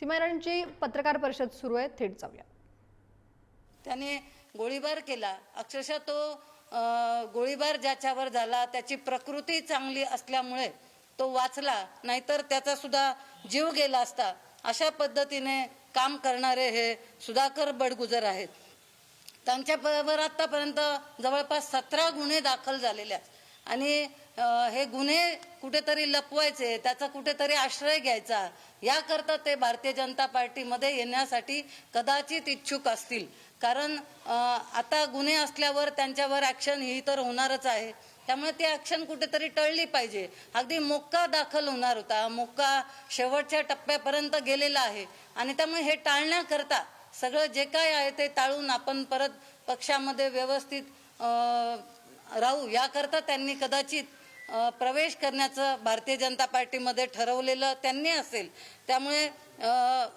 सीमारांची पत्रकार परिषद सुरू आहे थेट जाऊया. त्याने गोळीबार केला. अक्षरशः तो गोळीबार ज्याच्यावर झाला त्याची प्रकृती चांगली असल्यामुळे तो वाचला. नाहीतर त्याचा सुद्धा जीव गेला असता. अशा पद्धतीने काम करणारे हे सुधाकर बडगुजर आहेत. त्यांच्याबरोबर आतापर्यंत जवळपास सतरा गुन्हे दाखल झालेले आहेत. आणि हे गुन्हे कुठेतरी लपवायचे त्याचा कुठेतरी आश्रय घ्यायचा याकरता ते भारतीय जनता पार्टीमध्ये येण्यासाठी कदाचित इच्छुक असतील. कारण आता गुन्हे असल्यावर त्यांच्यावर ऍक्शन ही तर होणारच आहे. त्यामुळे ती ऍक्शन कुठेतरी टळली पाहिजे. अगदी मोक्का दाखल होणार होता. मोक्का शेवटच्या टप्प्यापर्यंत गेलेला आहे. आणि त्यामुळे हे टाळण्याकरता सगळं जे काय आहे ते टाळून आपण परत पक्षामध्ये व्यवस्थित राहू. याकरता त्यांनी कदाचित प्रवेश करण्याचं भारतीय जनता पार्टीमध्ये ठरवलेलं त्यांनी असेल. त्यामुळे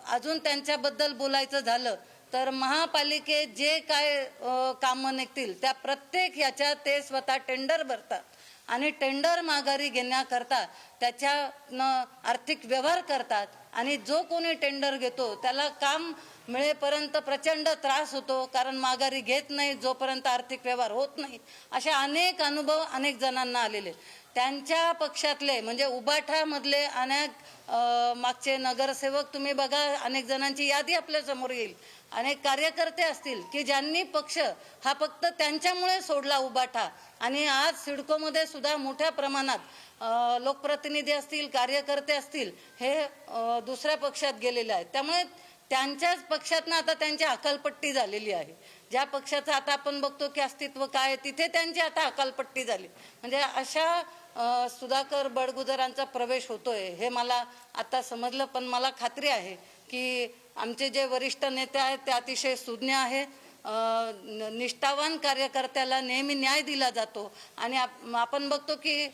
अजून त्यांच्याबद्दल बोलायचं झालं तर महापालिकेत जे काय कामं निघतील त्या प्रत्येक याच्या ते स्वतः टेंडर भरतात. आणि टेंडर माघारी घेण्याकरता त्याच्यानं आर्थिक व्यवहार करतात आणि जो कोणी टेंडर घेतो त्याला काम मिळेपर्यंत प्रचंड त्रास होतो कारण माघारी घेत नाही जोपर्यंत आर्थिक व्यवहार होत नाही. असे अनेक अनुभव अनेक जणांना आलेले त्यांच्या पक्षातले म्हणजे उबाठामधले अनेक मागचे नगरसेवक तुम्ही बघा अनेक जणांची यादी आपल्यासमोर येईल. अनेक कार्यकर्ते असतील की ज्यांनी पक्ष हा फक्त त्यांच्यामुळे सोडला उबाठा. आणि आज सिडकोमध्ये सुद्धा मोठ्या प्रमाणात लोकप्रतिनिधी असतील कार्यकर्ते असतील हे दुसऱ्या पक्षात गेलेले आहेत. त्यामुळे त्यांच्याच पक्षातनं आता त्यांची अकालपट्टी झालेली आहे. ज्या पक्षाचं आता आपण बघतो की अस्तित्व काय आहे, तिथे त्यांची आता अकालपट्टी झाली. म्हणजे अशा सुधाकर बडगुजरांचा प्रवेश होतोय हे मला आता समजलं पण मला खात्री आहे की आमचे जे वरिष्ठ नेते आहेत ते अतिशय सुज्ञ आहे. निष्ठावान कार्यकर्त्याला नेहमी न्याय दिला जातो. आणि आप- आपण बघतो की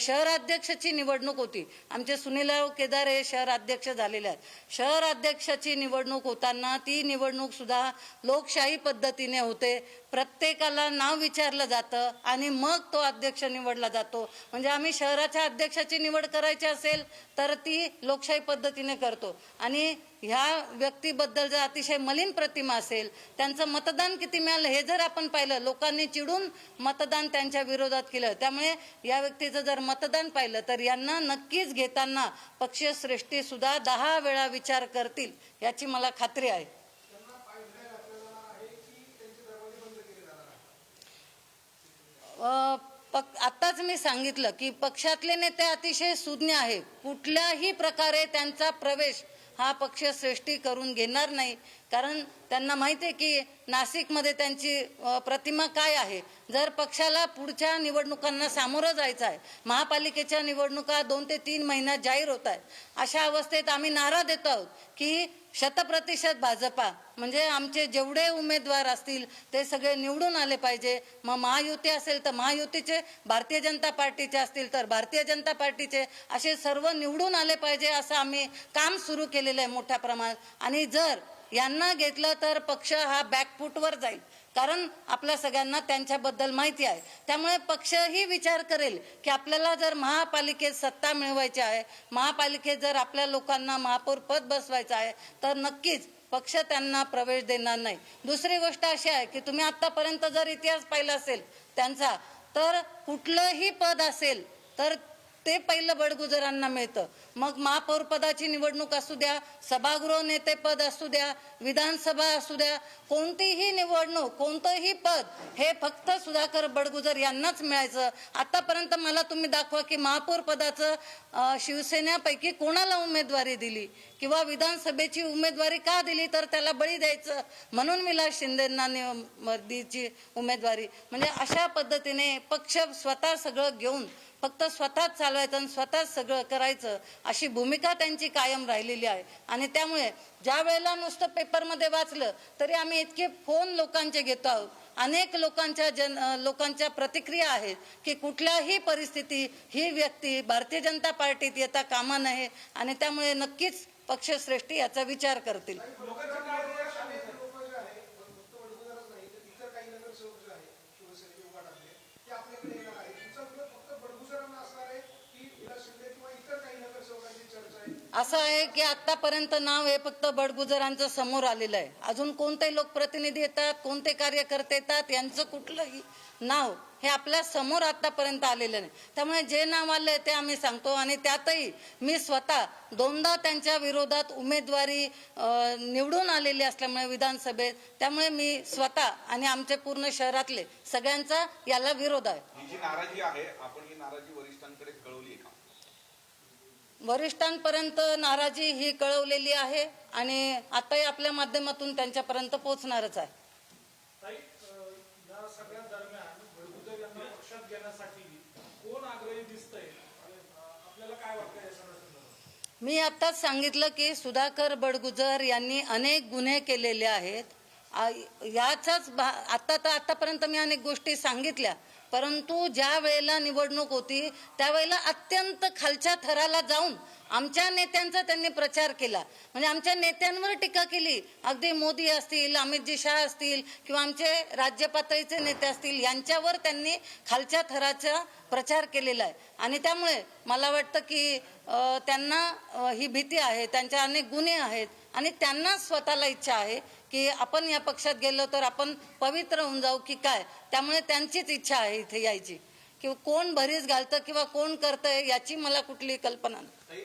शहराध्यक्षाची निवडणूक होती. आमचे सुनीलराव केदार हे शहराध्यक्ष झालेले आहेत. शहराध्यक्षाची निवडणूक होताना ती निवडणूक सुद्धा लोकशाही पद्धतीने होते. प्रत्येकाला नाव विचारलं जातं आणि मग तो अध्यक्ष निवडला जातो. म्हणजे आम्ही शहराच्या अध्यक्षाची निवड करायची असेल तर ती लोकशाही पद्धतीने करतो. आणि ह्या व्यक्तीबद्दल जर अतिशय मलिन प्रतिमा असेल त्यांचं मतदान किती मिळालं हे जर आपण पाहिलं लोकांनी चिडून मतदान त्यांच्या विरोधात केलं. त्यामुळे या व्यक्तीचं जर मतदान पाहिलं तर यांना नक्कीच घेताना पक्षीय श्रेष्ठीसुद्धा दहा वेळा विचार करतील याची मला खात्री आहे. पक आत्ताच मी सांगितलं की पक्षातले नेते अतिशय सुज्ञ आहे कुठल्याही प्रकारे त्यांचा प्रवेश हा पक्ष श्रेष्ठी करून घेणार नाही. कारण त्यांना माहिती आहे की नाशिकमध्ये त्यांची प्रतिमा काय आहे? जर पक्षाला पुढच्या निवडणुकांना सामोरं जायचं आहे महापालिकेच्या निवडणुका दोन ते तीन महिन्यात जाहीर होत आहेत अशा अवस्थेत आम्ही नारा देतो आहोत की शतप्रतिशत भाजपा. म्हणजे आमचे जेवढे उमेदवार असतील ते सगळे निवडून आले पाहिजे. मग महायुती असेल तर महायुतीचे भारतीय जनता पार्टीचे असतील तर भारतीय जनता पार्टीचे. असे सर्व निवडून आले पाहिजे असं आम्ही काम सुरू केलेलं आहे मोठ्या प्रमाणात. आणि जर यांना घेतलं तर पक्ष हा बॅकफूटवर जाईल. कारण आपल्या सगळ्यांना त्यांच्याबद्दल माहिती आहे. त्यामुळे पक्षही विचार करेल की आपल्याला जर महापालिकेत सत्ता मिळवायची आहे महापालिकेत जर आपल्या लोकांना महापौर पद बसवायचं आहे तर नक्कीच पक्ष त्यांना प्रवेश देणार नाही. दुसरी गोष्ट अशी आहे की तुम्ही आतापर्यंत जर इतिहास पाहिला असेल त्यांचा तर कुठलंही पद असेल तर ते पहिलं बडगुजरांना मिळतं. मग महापौरपदाची निवडणूक असू द्या सभागृह नेतेपद असू द्या विधानसभा असू द्या कोणतीही निवडणूक कोणतंही पद हे फक्त सुधाकर बडगुजर यांनाच मिळायचं. आतापर्यंत मला तुम्ही दाखवा की महापौर पदाचं शिवसेनेपैकी कोणाला उमेदवारी दिली? किंवा विधानसभेची उमेदवारी का दिली? तर त्याला बळी द्यायचं. म्हणून विलास शिंदेंना नि- उमेदवारी. म्हणजे अशा पद्धतीने पक्ष स्वतः सगळं घेऊन फक्त स्वतःच चालवायचं आणि स्वतःच सगळं करायचं अशी भूमिका त्यांची कायम राहिलेली आहे. आणि त्यामुळे ज्या वेळेला नुसतं पेपरमध्ये वाचलं तरी आम्ही इतके फोन लोकांचे घेतो आहोत. अनेक लोकांच्या जन लोकांच्या प्रतिक्रिया आहेत की कुठल्याही परिस्थिती ही व्यक्ती भारतीय जनता पार्टीत येता कामा नये आणि त्यामुळे नक्कीच पक्षश्रेष्ठी याचा विचार करतील लोकांचं काय आहे, अनेक लोक जे आहे फक्त वडगुजरच नाही तर इतर काही नगरसेवक जे आहे शिवसेनेचे उभाटातले ते आपल्याकडे येणार आहे तुमचा विरोध फक्त बडगुजरांना असणार आहे की विलास शिंदे किंवा इतर काही नगरसेवकांची चर्चा आहे असं आहे की आतापर्यंत नाव हे फक्त बडगुजरांचं समोर आलेलं आहे. अजून कोणते लोकप्रतिनिधी येतात कोणते कार्यकर्ते येतात यांचं कुठलंही नाव हे आपल्यासमोर आतापर्यंत आलेलं नाही. त्यामुळे जे नाव आलंय ते आम्ही सांगतो आणि त्यातही मी स्वतः दोनदा त्यांच्या विरोधात उमेदवारी निवडून आलेली असल्यामुळे विधानसभेत त्यामुळे मी स्वतः आणि आमचे पूर्ण शहरातले सगळ्यांचा याला विरोध आहे ही जी नाराजी आहे आपण ही नाराजी वरिष्ठांकडे कळवली आहे का वरिष्ठांपर्यंत नाराजी ही कळवलेली आहे आणि आताही आपल्या माध्यमातून त्यांच्यापर्यंत पोहोचणारच आहे. मी आताच सांगितलं की सुधाकर बडगुजर यांनी अनेक गुन्हे केलेले आहेत. याचाच भा- आता तर आतापर्यंत मी अनेक गोष्टी सांगितल्या. परंतु ज्या वेळेला निवडणूक होती त्यावेळेला अत्यंत खालच्या थराला जाऊन आमच्या नेत्यांचा त्यांनी प्रचार केला. म्हणजे आमच्या नेत्यांवर टीका केली. अगदी मोदी असतील अमितजी शहा असतील किंवा आमचे राज्य पातळीचे नेते असतील यांच्यावर त्यांनी खालच्या थराचा प्रचार केलेला आहे. आणि त्यामुळे मला वाटतं की त्यांना ही भीती आहे त्यांच्या अनेक गुन्हे आहेत आणि त्यांना स्वतःला इच्छा आहे की आपण या पक्षात गेलो तर आपण पवित्र होऊन जाऊ की काय? त्यामुळे त्यांचीच इच्छा आहे इथे यायची. किंवा कोण भरीस घालतं किंवा कोण करतंय याची मला कुठली कल्पना नाही.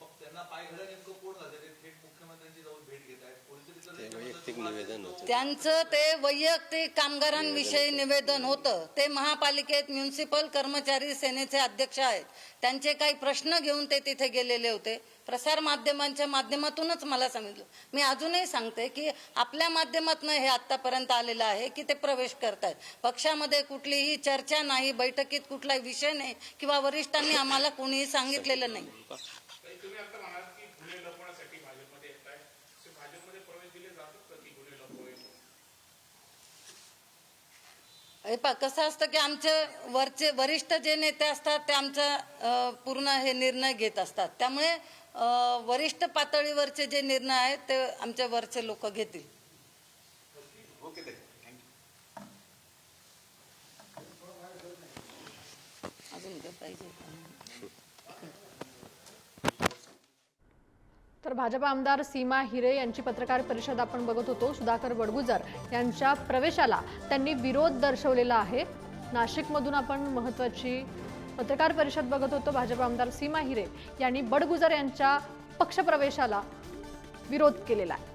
ताई आपण म्हणतात की तुमच्यासह सर्व शहराच्या पदाधिकाऱ्यांचा विरोध आहे मग त्यांना पायघड्या नेमकं कोण घालते ते थेट मुख्यमंत्र्यांची जाऊन भेट घेत आहेत. कोणीतरी तर त्यांच्याबद्दल वैयक्तिक निवेदन होतं. त्यांचं ते वैयक्तिक कामगारांविषयी निवेदन होतं. ते महापालिकेत म्युन्सिपल कर्मचारी सेनेचे अध्यक्ष आहेत. त्यांचे काही प्रश्न घेऊन ते तिथे गेलेले होते. प्रसार माध्यमांच्या माध्यमातूनच मला सांगितलं. मी अजूनही सांगते की आपल्या माध्यमातून हे आतापर्यंत आलेलं आहे की ते प्रवेश करतायत. पक्षामध्ये कुठलीही चर्चा नाही बैठकीत कुठलाही विषय नाही किंवा वरिष्ठांनी आम्हाला कोणीही सांगितलेलं नाही तुम्ही आता म्हणाल की गुन्हे लपवण्यासाठी भाजपमध्ये येत आहे असे भाजपमध्ये प्रवेश दिले जातात का की गुन्हे लपवावे हे पा कसं असतं की आमचे वरचे वरिष्ठ जे नेते असतात ते आमचं पूर्ण हे निर्णय घेत असतात. त्यामुळे वरिष्ठ पातळीवरचे जे निर्णय आहेत ते आमच्या वरचे लोक घेतील. अजून काय पाहिजे? भाजप आमदार सीमा हिरे यांची पत्रकार परिषद आपण बघत होतो. सुधाकर बडगुजर यांच्या प्रवेशाला त्यांनी विरोध दर्शवलेला आहे. नाशिकमधून आपण महत्वाची पत्रकार परिषद बघत होतो. भाजप आमदार सीमा हिरे यांनी बडगुजर यांच्या पक्षप्रवेशाला विरोध केलेला आहे.